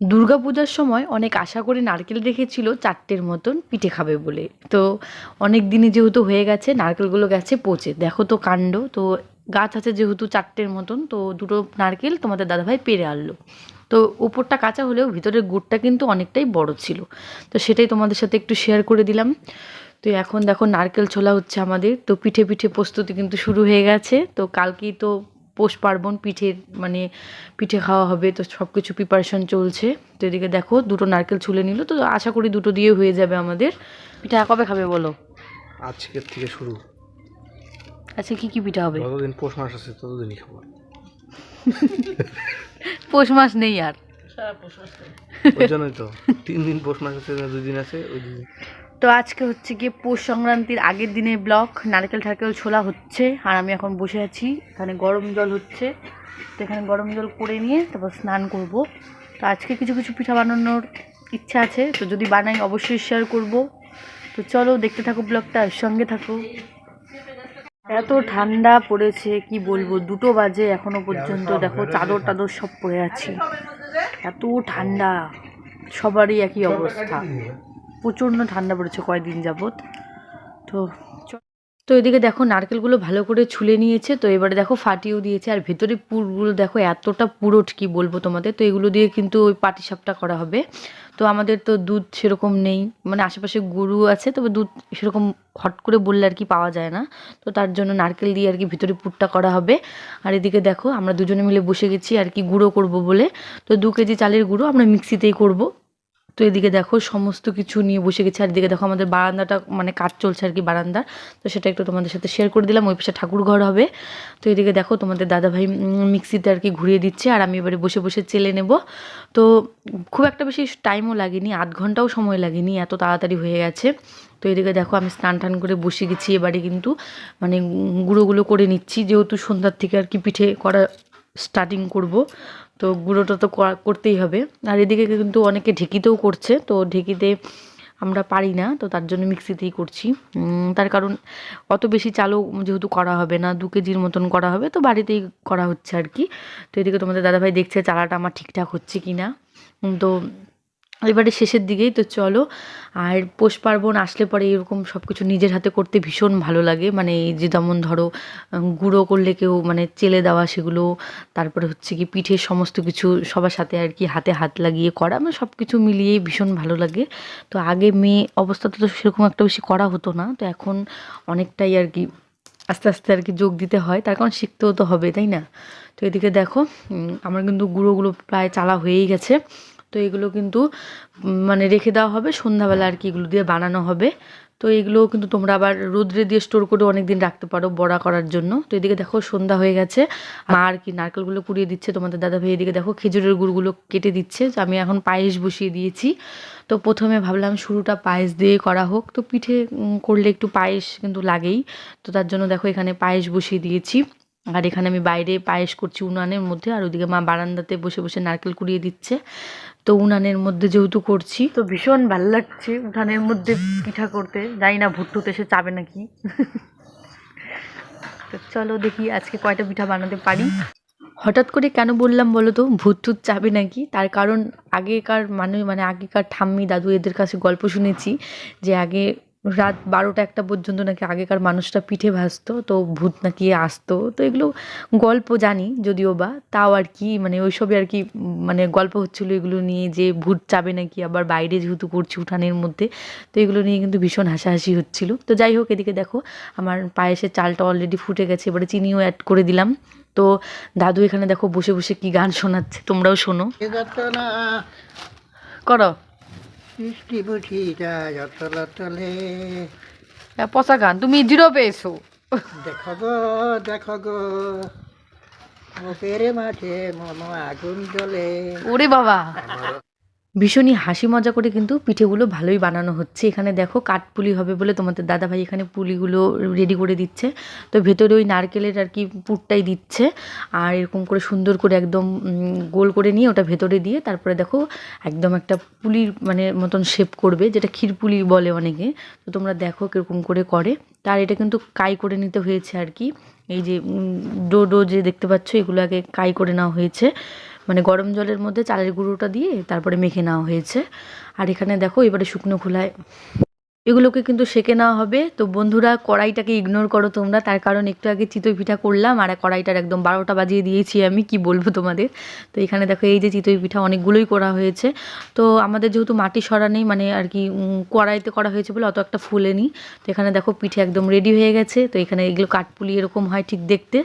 দুর্গা পূজার সময় অনেক আশা করে নারকেল রেখেছিল চারটের মতন পিঠে খাবে বলে। তো অনেক দিনই যেহেতু হয়ে গেছে, নারকেলগুলো গেছে পচে। দেখো তো কাণ্ড, তো গাছ আছে যেহেতু চারটের মতন, তো দুটো নারকেল তোমাদের দাদাভাই পেরে আনলো। তো উপরটা কাঁচা হলেও ভিতরের গুড়টা কিন্তু অনেকটাই বড় ছিল। তো সেটাই তোমাদের সাথে একটু শেয়ার করে দিলাম। তো এখন দেখো নারকেল ছোলা হচ্ছে আমাদের। তো পিঠে পিঠে প্রস্তুতি কিন্তু শুরু হয়ে গেছে। তো কালকেই তো পৌষ পার্বণ পিঠের মানে পিঠে খাওয়া হবে তো সব কিছু প্রিপারেশন চলছে। তো এদিকে দেখো দুটো নারকেল ছুলে নিল তো আশা করি দুটো দিয়ে হয়ে যাবে আমাদের। পিঠা কবে খাবে বলো? আজকের থেকে শুরু। আচ্ছা কি কি পিঠা হবে? যতদিন পৌষ মাস আছে ততদিনই খাব। পৌষ মাস নেই আর। ওই জন্যই তো। তিন দিন পৌষ মাস আছে না দুই দিন আছে ওই দিন। তো আজকে হচ্ছে গিয়ে পৌষ সংক্রান্তির আগের দিনের ব্লক, নারকেল ঠারকেল ছোলা হচ্ছে, আর আমি এখন বসে আছি, এখানে গরম জল হচ্ছে। তো এখানে গরম জল করে নিয়ে তারপর স্নান করব। তো আজকে কিছু কিছু পিঠা বানানোর ইচ্ছা আছে, তো যদি বানাই অবশ্যই শেয়ার করব। তো চলো দেখতে থাকো ব্লগটা, সঙ্গে থাকো। এত ঠান্ডা পড়েছে, কি বলব, দুটো বাজে এখনও পর্যন্ত, দেখো চাদর টাদর সব পরে আছি। এত ঠান্ডা, সবারই একই অবস্থা। প্রচণ্ড ঠান্ডা পড়েছে কয়েকদিন যাবৎ। তো তো এদিকে দেখো নারকেলগুলো ভালো করে ছুলে নিয়েছে, তো এবারে দেখো ফাটিয়েও দিয়েছে, আর ভেতরে পুরগুলো দেখো এতটা পুরোট কি বলব তোমাদের, তো এগুলো দিয়ে কিন্তু ওই পাটিসাপটা করা হবে। তো আমাদের তো দুধ সেরকম নেই মানে আশেপাশে গরু আছে, তবে দুধ সেরকম হট করে বললে আর কি পাওয়া যায় না। তো তার জন্য নারকেল দিয়ে আর কি ভিতরে পুরটা করা হবে। আর এদিকে দেখো আমরা দুজনে মিলে বসে গেছি আর কি গুঁড়ো করব বলে, তো দু কেজি চালের গুঁড়ো আমরা মিক্সিতেই করব। তো এদিকে দেখো সমস্ত কিছু নিয়ে বসে গেছে। আর এদিকে দেখো আমাদের বারান্দাটা মানে কাজ চলছে আর কি বারান্দার। তো সেটা একটু তোমাদের সাথে শেয়ার করে দিলাম, ওই পাশে ঠাকুর ঘর হবে। তো এদিকে দেখো তোমাদের দাদাভাই মিক্সিতে আর কি ঘুরিয়ে দিচ্ছে, আর আমি এবারে বসে বসে চেলে নেব। তো খুব একটা বেশি টাইমও লাগেনি, আধ ঘন্টাও সময় লাগেনি, এত তাড়াতাড়ি হয়ে গেছে। তো এদিকে দেখো আমি স্নান টান করে বসে গেছি, এবারে কিন্তু মানে গুঁড়োগুলো করে নিচ্ছি, যেহেতু সন্ধ্যার থেকে আর কি পিঠে করা স্টার্টিং করব। তো গুঁড়োটা তো করা- করতেই হবে। আর এদিকে কিন্তু অনেকে ঢেঁকিতেও করছে, তো ঢেঁকিতে আমরা পারি না, তো তার জন্য মিক্সিতেই করছি। তার কারণ অত বেশি চালও যেহেতু করা হবে না, দু কেজির মতন করা হবে, তো বাড়িতেই করা হচ্ছে আর কি। তো এদিকে তোমাদের দাদাভাই দেখছে চালাটা আমার ঠিকঠাক হচ্ছে কি না তো এবারে শেষের দিকেই তো চলো। আর পৌষ পার্বণ আসলে পরে এরকম সব কিছু নিজের হাতে করতে ভীষণ ভালো লাগে। মানে এই যে যেমন ধরো গুঁড়ো করলে কেউ মানে চেলে দেওয়া সেগুলো, তারপরে হচ্ছে কি পিঠের সমস্ত কিছু সবার সাথে আর কি হাতে হাত লাগিয়ে করা মানে সব কিছু মিলিয়েই ভীষণ ভালো লাগে। তো আগে মেয়ে অবস্থাতে তো সেরকম একটা বেশি করা হতো না। তো এখন অনেকটাই আর কি আস্তে আস্তে আর কি যোগ দিতে হয়। তার কারণ শিখতেও তো হবে, তাই না? তো এদিকে দেখো আমার কিন্তু গুঁড়োগুলো প্রায় চালা হয়েই গেছে। তো এগুলো কিন্তু মানে রেখে দেওয়া হবে। সন্ধ্যাবেলা আর কি এগুলো দিয়ে বানানো হবে। তো এগুলো কিন্তু তোমরা আবার রোদ্রে দিয়ে স্টোর করে অনেক দিন রাখতে পারো বড়া করার জন্য। তো এদিকে দেখো সন্ধ্যা হয়ে গেছে। মা আর কি নারকেলগুলো কুড়িয়ে দিচ্ছে তোমাদের দাদা ভাই। এদিকে দেখো খেজুরের গুড়গুলো কেটে দিচ্ছে। তো আমি এখন পায়েস বসিয়ে দিয়েছি। তো প্রথমে ভাবলাম শুরুটা পায়েস দিয়ে করা হোক। তো পিঠে করলে একটু পায়েস কিন্তু লাগেই। তো তার জন্য দেখো এখানে পায়েস বসিয়ে দিয়েছি। আর এখানে আমি বাইরে পায়েস করছি উনানের মধ্যে। আর ওদিকে মা বারান্দাতে বসে বসে নারকেল কুড়িয়ে দিচ্ছে। তো উনানের মধ্যে যেহেতু করছি। তো ভীষণ ভালো লাগছে উঠানের মধ্যে পিঠা করতে। জানি না ভুট্টুতে সে চাবে নাকি? তো চলো দেখি আজকে কয়টা পিঠা বানাতে পারি। হঠাৎ করে কেন বললাম বলো তো ভূত টুত চাবে নাকি? তার কারণ আগেকার মানুষ মানে আগেকার ঠাম্মি দাদু এদের কাছে গল্প শুনেছি যে আগে রাত বারোটা একটা পর্যন্ত নাকি আগেকার মানুষরা পিঠে ভাজতো তো ভূত নাকি আসতো। তো এগুলো গল্প জানি যদিও বা তাও আর কি মানে ওইসবই আর কি মানে গল্প হচ্ছিল এগুলো নিয়ে যে ভূত চাবে নাকি আবার বাইরে যেহেতু করছি উঠানের মধ্যে তো এগুলো নিয়ে কিন্তু ভীষণ হাসাহাসি হচ্ছিল। তো যাই হোক এদিকে দেখো আমার পায়েসের চালটা অলরেডি ফুটে গেছে এবারে চিনিও অ্যাড করে দিলাম। তো দাদু এখানে দেখো বসে বসে কি গান শোনাচ্ছে তোমরাও শোনো। না করো বুঝি বুঝিটা যতলা তলে। পচা গান তুমি জিরো পেয়েছ। দেখো গো দেখো গো মুখের মাঝে মম আগুন জ্বলে। ওরে বাবা। ভীষণই হাসি মজা করে কিন্তু পিঠেগুলো ভালোই বানানো হচ্ছে। এখানে দেখো কাঠপুলি হবে বলে তোমাদের দাদাভাই এখানে পুলিগুলো রেডি করে দিচ্ছে। তো ভেতরে ওই নারকেলের আর কি পুরটাই দিচ্ছে। আর এরকম করে সুন্দর করে একদম গোল করে নিয়ে ওটা ভেতরে দিয়ে তারপরে দেখো একদম একটা পুলির মানে মতন শেপ করবে, যেটা ক্ষীরপুলি বলে অনেকে। তো তোমরা দেখো কীরকম করে করে। তার এটা কিন্তু কাই করে নিতে হয়েছে আর কি। এই যে ডোডো যে দেখতে পাচ্ছ, এগুলো আগে কাই করে নেওয়া হয়েছে। মানে গরম জলের মধ্যে চালের গুঁড়োটা দিয়ে তারপরে মেখে নেওয়া হয়েছে। আর এখানে দেখো, এবারে শুকনো খোলায় এগুলোকে কিন্তু সেকে নেওয়া হবে। তো বন্ধুরা, কড়াইটাকে ইগনোর করো তোমরা। তার কারণ একটু আগে চিতই পিঠা করলাম আর কড়াইটার একদম বারোটা বাজিয়ে দিয়েছি আমি, কি বলব তোমাদের? তো এখানে দেখো, এই যে চিতই পিঠা অনেকগুলোই করা হয়েছে। তো আমাদের যেহেতু মাটি সরা নেই মানে আর কি কড়াইতে করা হয়েছে বলে অত একটা ফুলেনি তো এখানে দেখো, পিঠে একদম রেডি হয়ে গেছে। তো এখানে এগুলো কাঠপুলি এরকম হয় ঠিক দেখতে।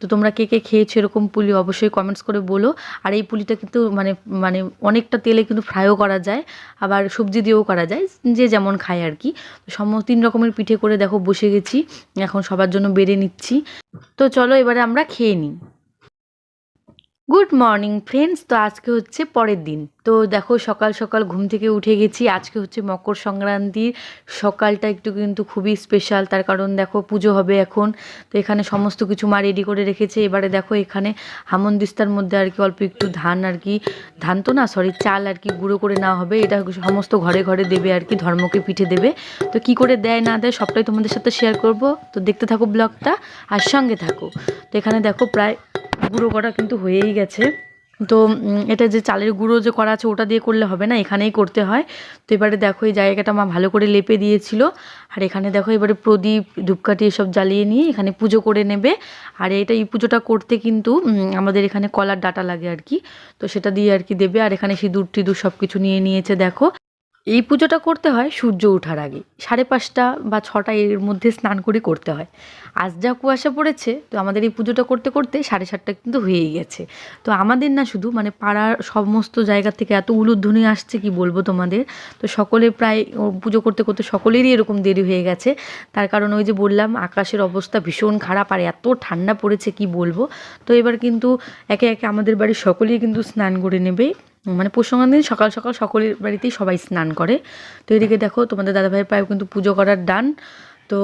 তো তোমরা কে কে খেয়েছো এরকম পুলি অবশ্যই কমেন্টস করে বলো। আর এই পুলিটা কিন্তু মানে মানে অনেকটা তেলে কিন্তু ফ্রাইও করা যায়, আবার সবজি দিয়েও করা যায়, যে যেমন খায় আর কি। তো সমস্ত তিন রকমের পিঠে করে দেখো বসে গেছি, এখন সবার জন্য বেড়ে নিচ্ছি। তো চলো এবারে আমরা খেয়ে নিই। গুড মর্নিং ফ্রেন্ডস তো আজকে হচ্ছে পরের দিন। তো দেখো, সকাল সকাল ঘুম থেকে উঠে গেছি। আজকে হচ্ছে মকর সংক্রান্তির সকালটা একটু কিন্তু খুবই স্পেশাল তার কারণ দেখো, পুজো হবে এখন। তো এখানে সমস্ত কিছু মা রেডি করে রেখেছে। এবারে দেখো, এখানে হামনদিস্তার মধ্যে আর কি অল্প একটু ধান আর কি, ধান তো না সরি চাল আর কি গুঁড়ো করে নেওয়া হবে। এটা সমস্ত ঘরে ঘরে দেবে আর কি, ধর্মকে পিঠে দেবে। তো কি করে দেয়, না দেয়, সবটাই তোমাদের সাথে শেয়ার করব। তো দেখতে থাকো ব্লগটা, আর সঙ্গে থাকো। তো এখানে দেখো, প্রায় গুঁড়ো করা কিন্তু হয়েই গেছে। তো এটা যে চালের গুঁড়ো যে করা আছে ওটা দিয়ে করলে হবে না, এখানেই করতে হয়। তো এবারে দেখো এই জায়গাটা মা ভালো করে লেপে দিয়েছিল। আর এখানে দেখো এবারে প্রদীপ, ধূপকাঠি এসব জ্বালিয়ে নিয়ে এখানে পুজো করে নেবে। আর এটা এই পুজোটা করতে কিন্তু আমাদের এখানে কলার ডাটা লাগে আর কি। তো সেটা দিয়ে আর কি দেবে। আর এখানে সিঁদুর টিঁদুর সব কিছু নিয়ে নিয়েছে, দেখো। এই পুজোটা করতে হয় সূর্য ওঠার আগে। সাড়ে পাঁচটা বা ছটা এর মধ্যে স্নান করে করতে হয়। আজ যা কুয়াশা পড়েছে, তো আমাদের এই পুজোটা করতে করতে সাড়ে সাতটা কিন্তু হয়েই গেছে। তো আমাদের না শুধু মানে পাড়ার সমস্ত জায়গা থেকে এত উলুধ্বনি আসছে, কি বলব তোমাদের? তো সকলে প্রায় পুজো করতে করতে সকলেরই এরকম দেরি হয়ে গেছে। তার কারণ ওই যে বললাম, আকাশের অবস্থা ভীষণ খারাপ আর এত ঠান্ডা পড়েছে, কি বলব? তো এবার কিন্তু একে একে আমাদের বাড়ির সকলেই কিন্তু স্নান করে নেবে। মানে পৌষ দিন সকাল সকাল সকলের বাড়িতেই সবাই স্নান করে। তো এদিকে দেখো তোমাদের দাদাভাইয়ের প্রায় কিন্তু পুজো করার ডান তো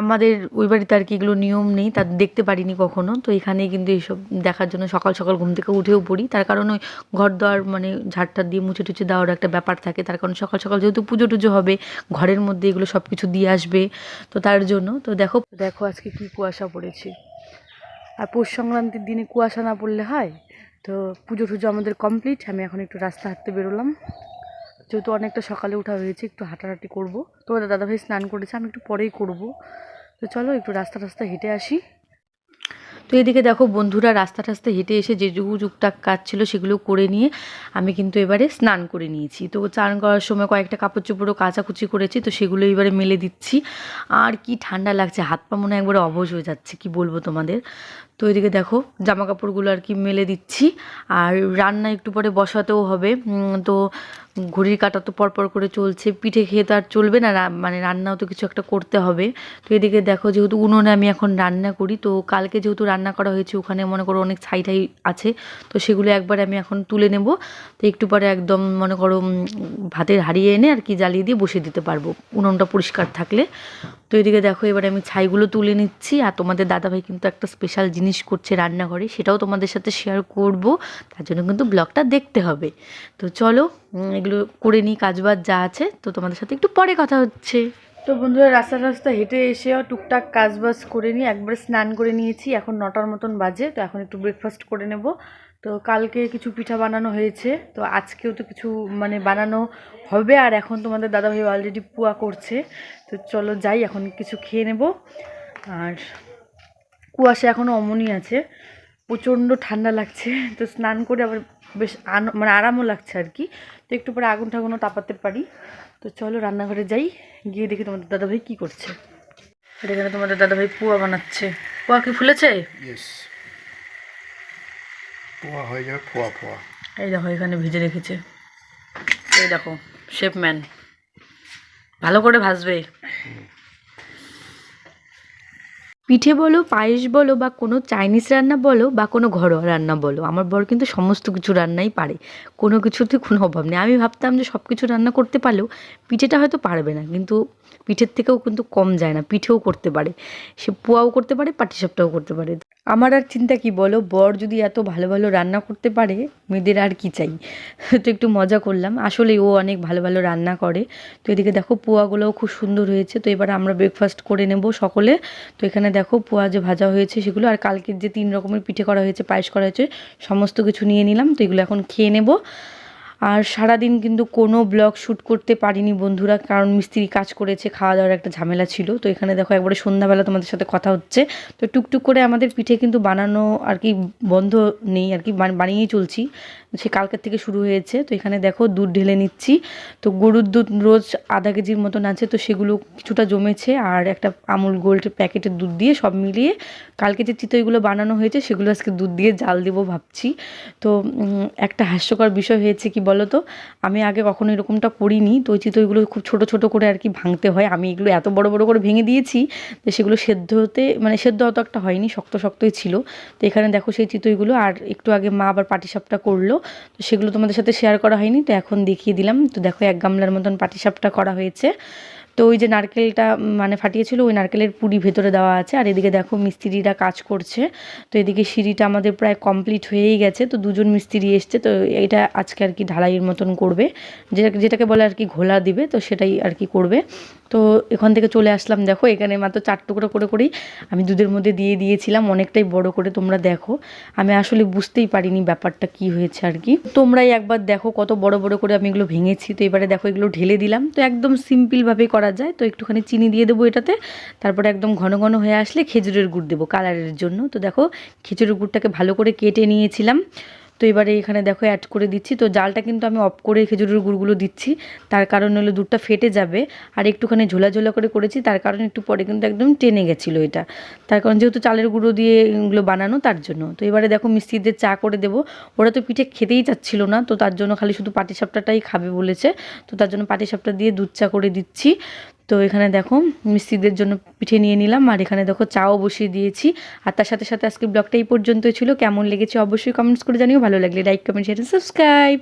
আমাদের ওই বাড়িতে আর কি এগুলো নিয়ম নেই, তা দেখতে পারিনি কখনো। তো এখানেই কিন্তু এইসব দেখার জন্য সকাল সকাল ঘুম থেকে উঠেও পড়ি। তার কারণ ওই ঘর দেওয়ার মানে ঝাড়টা দিয়ে মুছে টুছে দেওয়ার একটা ব্যাপার থাকে। তার কারণ সকাল সকাল যেহেতু পুজো টুজো হবে, ঘরের মধ্যে এগুলো সব কিছু দিয়ে আসবে। তো তার জন্য, তো দেখো দেখো আজকে কি কুয়াশা পড়েছে। আর পৌষ সংক্রান্তির দিনে কুয়াশা না পড়লে হয়? তো পুজো টুজো আমাদের কমপ্লিট আমি এখন একটু রাস্তা হাঁটতে বেরোলাম। যেহেতু অনেকটা সকালে ওঠা হয়েছে, একটু হাঁটাহাঁটি করব। তোমাদের দাদাভাই স্নান করেছে, আমি একটু পরেই করব। তো চলো, একটু রাস্তা রাস্তা হেঁটে আসি। তো এদিকে দেখো বন্ধুরা রাস্তা টাস্তা হেঁটে এসে যে যুগু টুকটাক কাজ ছিল সেগুলো করে নিয়ে আমি কিন্তু এবারে স্নান করে নিয়েছি। তো চান করার সময় কয়েকটা কাপড় চোপড়ও কাচাকুচি করেছি, তো সেগুলো এবারে মেলে দিচ্ছি। আর কি ঠান্ডা লাগছে, হাত পা মনে একবারে অবশ হয়ে যাচ্ছে, কি বলব তোমাদের? তো এদিকে দেখো জামা কাপড়গুলো আর কি মেলে দিচ্ছি। আর রান্না একটু পরে বসাতেও হবে। তো ঘড়ির কাটা তো পরপর করে চলছে, পিঠে খেয়ে তো আর চলবে না মানে রান্নাও তো কিছু একটা করতে হবে। তো এদিকে দেখো যেহেতু উনুনে আমি এখন রান্না করি, তো কালকে যেহেতু রান্না করা হয়েছে, ওখানে মনে করো অনেক ছাই ঠাই আছে, তো সেগুলো একবার আমি এখন তুলে নেব। তো একটু পরে একদম মনে করো ভাতের হারিয়ে এনে আর কি জ্বালিয়ে দিয়ে বসিয়ে দিতে পারব, উনুনটা পরিষ্কার থাকলে। তো এদিকে দেখো এবার আমি ছাইগুলো তুলে নিচ্ছি, আর তোমাদের দাদাভাই কিন্তু একটা স্পেশাল জিনিস করছে রান্নাঘরে, সেটাও তোমাদের সাথে শেয়ার করব, তার জন্য কিন্তু ব্লগটা দেখতে হবে। তো চলো এগুলো করে নিই, কাজবাজ যা আছে। তো তোমাদের সাথে একটু পরে কথা হচ্ছে। তো বন্ধুরা, রাস্তা রাস্তা হেঁটে এসে টুকটাক কাজবাজ করে নিই একবার স্নান করে নিয়েছি। এখন নটার মতন বাজে, তো এখন একটু ব্রেকফাস্ট করে নেব। তো কালকে কিছু পিঠা বানানো হয়েছে, তো আজকেও তো কিছু মানে বানানো হবে। আর এখন তোমাদের দাদাভাই অলরেডি পুয়া করছে। তো চলো যাই, এখন কিছু খেয়ে নেব। আর কুয়াশা এখনও অমনই আছে। প্রচণ্ড ঠান্ডা লাগছে। তো স্নান করে আবার বেশ আন মানে আরামও লাগছে আর কি। তো একটু পরে আগুন ঠাগুনও তাপাতে পারি। তো চলো রান্নাঘরে যাই গিয়ে দেখি তোমাদের দাদাভাই কী করছে। আর এখানে তোমাদের দাদাভাই পুয়া বানাচ্ছে? পুয়া কি ফুলেছে? পোয়া হয়ে যাবে ফোয়া ফোয়া এই দেখো এখানে ভেজে রেখেছে। এই দেখো শেফম্যান ভালো করে ভাজবে। পিঠে বলো, পায়েস বলো, বা কোনো চাইনিজ রান্না বলো, বা কোনো ঘরোয়া রান্না বলো, আমার বর কিন্তু সমস্ত কিছু রান্নাই পারে। কোনো কিছুতে কোনো অভাব নেই। আমি ভাবতাম যে সব কিছু রান্না করতে পারলেও পিঠেটা হয়তো পারবে না, কিন্তু পিঠের থেকেও কিন্তু কম যায় না, পিঠেও করতে পারে। সে পোয়াও করতে পারে, পাটিসাপটাও করতে পারে। আমার আর চিন্তা কি বলো, বর যদি এত ভালো ভালো রান্না করতে পারে, মেয়েদের আর কি চাই? তো একটু মজা করলাম। আসলে ও অনেক ভালো ভালো রান্না করে। তো এদিকে দেখো, পোয়াগুলোও খুব সুন্দর হয়েছে। তো এবার আমরা ব্রেকফাস্ট করে নেব সকলে। তো এখানে দেখো পোয়া যে ভাজা হয়েছে সেগুলো, আর কালকের যে তিন রকমের পিঠে করা হয়েছে, পায়েস করা হয়েছে, সমস্ত কিছু নিয়ে নিলাম, তো এগুলো এখন খেয়ে নেব। আর সারাদিন কিন্তু কোনো ব্লগ শ্যুট করতে পারিনি বন্ধুরা, কারণ মিস্ত্রি কাজ করেছে খাওয়া দাওয়ার একটা ঝামেলা ছিল। তো এখানে দেখো একবারে সন্ধ্যাবেলা তোমাদের সাথে কথা হচ্ছে। তো টুকটুক করে আমাদের পিঠে কিন্তু বানানো আর কি বন্ধ নেই, আর কি বান- বানিয়েই চলছি। সে কালকের থেকে শুরু হয়েছে। তো এখানে দেখো দুধ ঢেলে নিচ্ছি। তো গরুর দুধ রোজ আধা কেজির মতন আছে, তো সেগুলো কিছুটা জমেছে আর একটা আমুল গোল্ড প্যাকেটের দুধ দিয়ে সব মিলিয়ে কালকে যে চিতইগুলো বানানো হয়েছে, সেগুলো আজকে দুধ দিয়ে জাল দেবো ভাবছি। তো একটা হাস্যকর বিষয় হয়েছে কি বলো তো আমি আগে কখনো এরকমটা করিনি। তো ওই চিতইগুলো খুব ছোট ছোট করে আর কি ভাঙতে হয়। আমি এগুলো এত বড় বড় করে ভেঙে দিয়েছি যে সেগুলো সেদ্ধ হতে মানে সেদ্ধ অত একটা হয়নি, শক্ত শক্তই ছিল। তো এখানে দেখো সেই চিতইগুলো আর একটু আগে মা আবার পাটিসাপটা করল। তো সেগুলো তোমাদের সাথে শেয়ার করা হয়নি, তো এখন দেখিয়ে দিলাম। তো দেখো এক গামলার মতন পাটিসাপটা করা হয়েছে। তো ওই যে নারকেলটা মানে ফাটিয়েছিল, ওই নারকেলের পুরি ভেতরে দেওয়া আছে। আর এদিকে দেখো মিস্ত্রিরা কাজ করছে। তো এদিকে সিঁড়িটা আমাদের প্রায় কমপ্লিট হয়েই গেছে। তো দুজন মিস্ত্রি এসছে, তো এটা আজকে আর কি ঢালাইয়ের মতন করবে। যেটা যেটাকে বলে আর কি ঘোলা দিবে, তো সেটাই আর কি করবে। তো এখান থেকে চলে আসলাম। দেখো এখানে মাত্র চার টুকরো করে করেই আমি দুধের মধ্যে দিয়ে দিয়েছিলাম। অনেকটাই বড় করে তোমরা দেখো। আমি আসলে বুঝতেই পারিনি ব্যাপারটা কি হয়েছে আর কি। তোমরাই একবার দেখো কত বড় বড় করে আমি এগুলো ভেঙেছি। তো এবারে দেখো এগুলো ঢেলে দিলাম। তো একদম সিম্পলভাবে সিম্পলভাবেই করা যায়, তো একটুখানি চিনি দিয়ে দেবো এটাতে। তারপরে একদম ঘন ঘন হয়ে আসলে খেজুরের গুড় দেবো কালারের জন্য। তো দেখো, খেজুরের গুড়টাকে ভালো করে কেটে নিয়েছিলাম। তো এবারে এখানে দেখো অ্যাড করে দিচ্ছি। তো জালটা কিন্তু আমি অফ করে খেজুরের গুড়গুলো দিচ্ছি। তার কারণ হলো দুধটা ফেটে যাবে। আর একটুখানি ঝোলা ঝোলা করে করেছি, তার কারণ একটু পরে কিন্তু একদম টেনে গেছিল এটা। তার কারণ যেহেতু চালের গুঁড়ো দিয়ে এগুলো বানানো, তার জন্য। তো এবারে দেখো মিস্ত্রিদের চা করে দেবো। ওরা তো পিঠে খেতেই চাচ্ছিল না, তো তার জন্য খালি শুধু পাটিসাপটাটাই খাবে বলেছে। তো তার জন্য পাটিসাপটা দিয়ে দুধ চা করে দিচ্ছি। তো এখানে দেখো মিস্ত্রিদের জন্য পিঠে নিয়ে নিলাম, আর এখানে দেখো চাও বসিয়ে দিয়েছি। আর তার সাথে সাথে আজকে ব্লগটা এই পর্যন্তই ছিল। কেমন লেগেছে অবশ্যই কমেন্টস করে জানিও। ভালো লাগলে লাইক কমেন্ট শেয়ার সাবস্ক্রাইব